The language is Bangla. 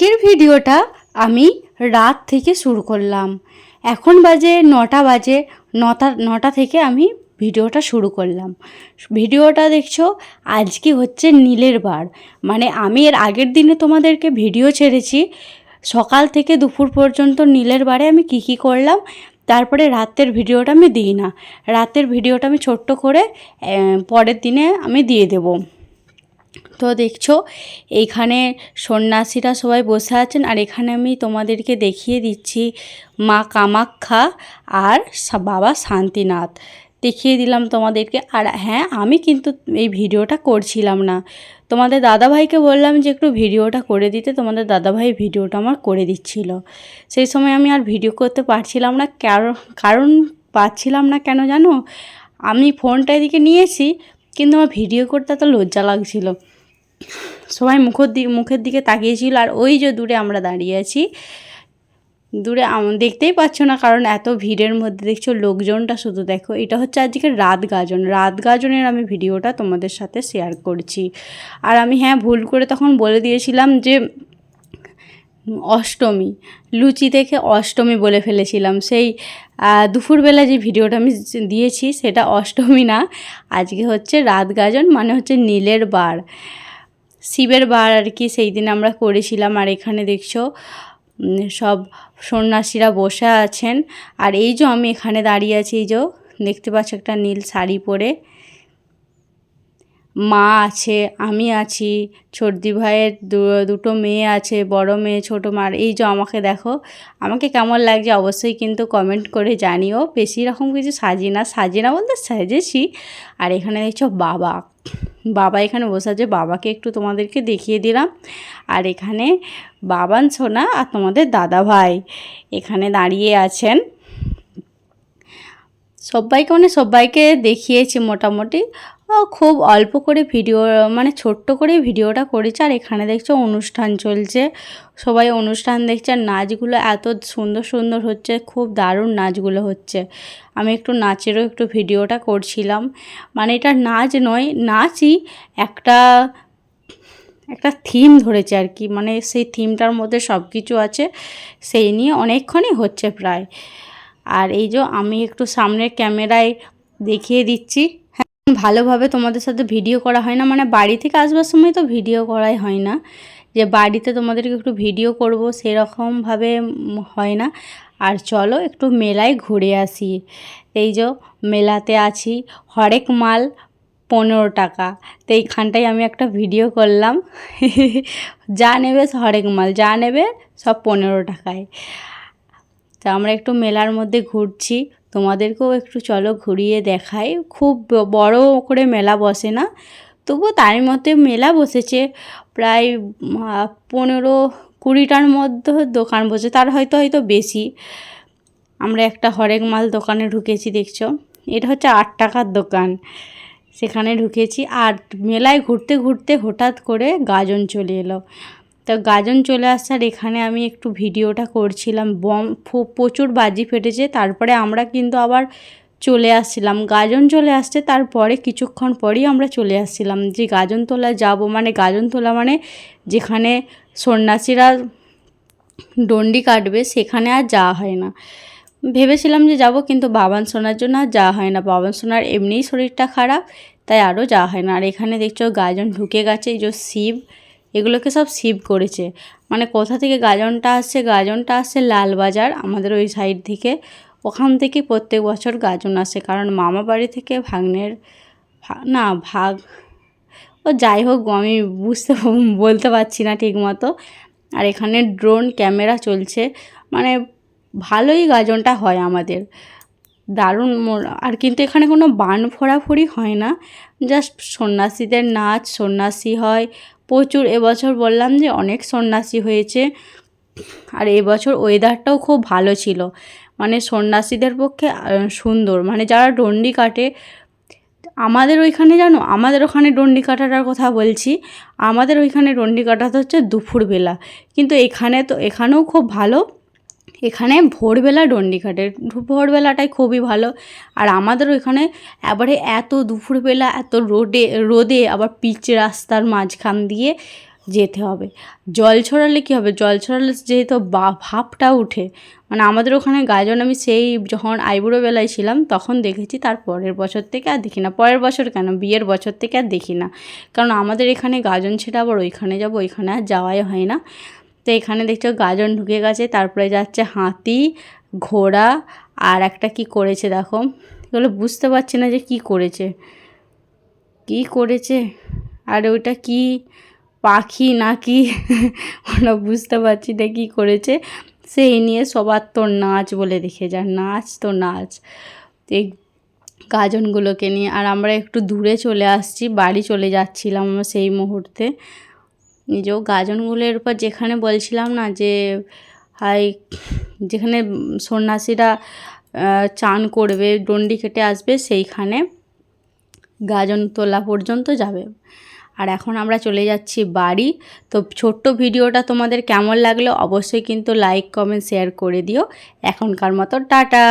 আজকের ভিডিওটা আমি রাত থেকে শুরু করলাম। এখন বাজে নটা বাজে, নটা নটা থেকে আমি ভিডিওটা শুরু করলাম। ভিডিওটা দেখছ, আজকে হচ্ছে নীলের বার। মানে আমি এর আগের দিনে তোমাদেরকে ভিডিও ছেড়েছি, সকাল থেকে দুপুর পর্যন্ত নীলের বারে আমি কী কী করলাম, তারপরে রাতের ভিডিওটা আমি দিই না। রাতের ভিডিওটা আমি ছোট্ট করে পরের দিনে আমি দিয়ে দেবো। তো দেখছ, এইখানে সন্ন্যাসীরা সবাই বসে আছেন আর এখানে আমি তোমাদেরকে দেখিয়ে দিচ্ছি মা কামাখ্যা আর বাবা শান্তিনাথ। দেখিয়ে দিলাম তোমাদেরকে। আর হ্যাঁ আমি কিন্তু এই ভিডিওটা করছিলাম না। তোমাদের দাদাভাইকে বললাম যে একটু ভিডিওটা করে দিতে, তোমাদের দাদাভাই ভিডিওটা আমার করে দিচ্ছিল। সেই সময় আমি আর ভিডিও করতে পারছিলাম না। কারণ কারণ পাচ্ছিলাম না কেন জানো? আমি ফোনটা এদিকে নিয়েছি কিন্তু আমার ভিডিও করতে এত লজ্জা লাগছিল। সবাই মুখের দিকে মুখের দিকে তাকিয়েছিল আর ওই যে দূরে আমরা দাঁড়িয়ে আছি, দূরে দেখতেই পাচ্ছ না কারণ এত ভিড়ের মধ্যে দেখছ লোকজনটা শুধু দেখো। এটা হচ্ছে আজকে রাত গাজন। রাত গাজনের আমি ভিডিওটা তোমাদের সাথে শেয়ার করছি। আর আমি হ্যাঁ ভুল করে তখন বলে দিয়েছিলাম যে অষ্টমী। লুচি থেকে অষ্টমী বলে ফেলেছিলাম। সেই দুপুরবেলা যে ভিডিওটা আমি দিয়েছি সেটা অষ্টমী না। আজকে হচ্ছে রাত গাজন মানে হচ্ছে নীলের বার। শিবের বার আর কি, সেই দিন আমরা করেছিলাম। আর এখানে দেখছ সব সন্ন্যাসীরা বসে আছেন। আর এই যে আমি এখানে দাঁড়িয়ে আছি, এই যে দেখতে পাচ্ছ একটা নীল শাড়ি পরে। মা আছে, আমি আছি ছোটদি ভাইয়ের দুটো মেয়ে আছে, বড় মেয়ে, ছোট মার। এই যে আমাকে দেখো, আমাকে কেমন লাগছে অবশ্যই কিন্তু কমেন্ট করে জানিও। বেশি রকম কিছু সাজি না সাজি না বলতে সাজেছি। আর এখানে দেখছ বাবা। বাবা এখানে বসে আছে, বাবাকে একটু তোমাদেরকে দেখিয়ে দিলাম। আর এখানে বাবান সোনা আর তোমাদের দাদা ভাই এখানে দাঁড়িয়ে আছেন। সবাইকে মানে সবাইকে দেখিয়েছি মোটামুটি। খুব অল্প করে ভিডিও মানে ছোট্ট করে ভিডিওটা করেছে। আর এখানে দেখছ অনুষ্ঠান চলছে। সবাই অনুষ্ঠান দেখছে। আর নাচগুলো এত সুন্দর সুন্দর হচ্ছে। খুব দারুণ নাচগুলো হচ্ছে। আমি একটু নাচেরও একটু ভিডিওটা করছিলাম। মানে এটা নাচ নয়, নাচই একটা একটা থিম ধরেছে আর কি। মানে সেই থিমটার মধ্যে সব কিছু আছে। সেই নিয়ে অনেকক্ষণই হচ্ছে প্রায়। আর এই যে আমি একটু সামনের ক্যামেরায় দেখিয়ে দিচ্ছি। ভালোভাবে তোমাদের সাথে ভিডিও করা হয় না। মানে বাড়ি থেকে আসবার সময় তো ভিডিও করাই হয় না। যে বাড়িতে তোমাদেরকে একটু ভিডিও করব সেরকমভাবে হয় না। আর চলো একটু মেলায় ঘুরে আসি। এই যে মেলাতে আছি, হরেক মাল পনেরো টাকা। তো এইখানটায় আমি একটা ভিডিও করলাম। যা নেবে হরেক মাল, যা নেবে সব পনেরো টাকায়। তা আমরা একটু মেলার মধ্যে ঘুরছি। তোমাদেরকেও একটু চলো ঘুরিয়ে দেখাই। খুব বড় করে মেলা বসে না, তবুও তার মধ্যে মেলা বসেছে। প্রায় পনেরো কুড়িটার মধ্যে দোকান বসে, তার হয়তো হয়তো বেশি। আমরা একটা হরেক মাল দোকানে ঢুকেছি, দেখছ? এটা হচ্ছে আট টাকার দোকান, সেখানে ঢুকেছি। আর মেলায় ঘুরতে ঘুরতে হঠাৎ করে গাজন চলে এলো। তো গাজন চলে আসছে আর এখানে আমি একটু ভিডিওটা করছিলাম। বম প্রচুর বাজি ফেটেছে, তারপরে আমরা কিন্তু আবার চলে আসছিলাম। গাজন চলে আসছে, তারপরে কিছুক্ষণ পরেই আমরা চলে আসছিলাম যে গাজন তোলা যাব। মানে গাজন তোলা মানে যেখানে সন্ন্যাসীরা ডন্ডি কাটবে, সেখানে আর যাওয়া হয় না। ভেবেছিলাম যে যাব, কিন্তু বাবান সোনার জন্য আর যাওয়া হয় না। বাবান সোনার এমনিই শরীরটা খারাপ, তাই আরও যাওয়া হয় না। আর এখানে দেখছ গাজন ঢুকে গেছে, এই যে শিব। এগুলোকে সব শিব করেছে। মানে কোথা থেকে গাজনটা আসছে? গাজনটা আসছে লালবাজার, আমাদের ওই সাইড থেকে ওখান থেকে প্রত্যেক বছর গাজন আসে, কারণ মামা বাড়ি থেকে ভাগ্নের না, ভাগ, ও যাই হোক আমি বুঝতে বলতে পারছি না ঠিক মতো আর এখানে ড্রোন ক্যামেরা চলছে মানে ভালোই গাজনটা হয় আমাদের। দারুণ আর কিন্তু এখানে কোনো বান ফোড়াফুড়ি হয় না। জাস্ট সন্ন্যাসীদের নাচ, সন্ন্যাসী হয় প্রচুর এবছর বললাম যে অনেক সন্ন্যাসী হয়েছে। আর এবছর ওয়েদারটাও খুব ভালো ছিল। মানে সন্ন্যাসীদের পক্ষে সুন্দর। মানে যারা ডন্ডি কাটে, আমাদের ওইখানে জানো, আমাদের ওখানে ডন্ডি কাটাটার কথা বলছি, আমাদের ওইখানে ডন্ডি কাটাতে হচ্ছে দুপুরবেলা। কিন্তু এখানে তো, এখানেও খুব ভালো। এখানে ভোরবেলা ডন্ডি কাটে ভোরবেলাটাই খুবই ভালো। আর আমাদের ওইখানে এবারে এত দুপুরবেলা, এত রোদে রোদে আবার পিচ রাস্তার মাঝখান দিয়ে যেতে হবে। জল ছড়ালে কী হবে? জল ছড়ালে যেহেতু বা ভাপটা উঠে। মানে আমাদের ওখানে গাজন আমি সেই যখন আইবুড়ো বেলায় ছিলাম তখন দেখেছি তার পরের বছর থেকে আর দেখি না। পরের বছর কেন? বিয়ের বছর থেকে আর দেখি না। কারণ আমাদের এখানে গাজন ছেড়ে আবার ওইখানে যাব, ওইখানে আর যাওয়াই হয় না। তো এখানে দেখছ গাজন ঢুকে গেছে, তারপরে যাচ্ছে হাতি, ঘোড়া আর একটা কি করেছে দেখো। এগুলো বুঝতে পারছি না যে কি করেছে। কি করেছে? আর ওইটা কি পাখি নাকি? ওরা বুঝতে পারছি না কী করেছে। সেই নিয়ে সবার তো নাচ বলে দেখে যা নাচ তো নাচ। এই গাজনগুলোকে নিয়ে, আর আমরা একটু দূরে চলে আসছি, বাড়ি চলে যাচ্ছিলাম আমরা সেই মুহূর্তে। নিজেও গাজনগুলোর উপর যেখানে বলছিলাম না যে, হাই, যেখানে সন্ন্যাসীরা চান করবে, ডন্ডি কেটে আসবে, সেইখানে গাজন তোলা পর্যন্ত যাবে। আর এখন আমরা চলে যাচ্ছি বাড়ি। তো ছোট্ট ভিডিওটা তোমাদের কেমন লাগল অবশ্যই কিন্তু লাইক কমেন্ট শেয়ার করে দিও। এখনকার মতো টাটা!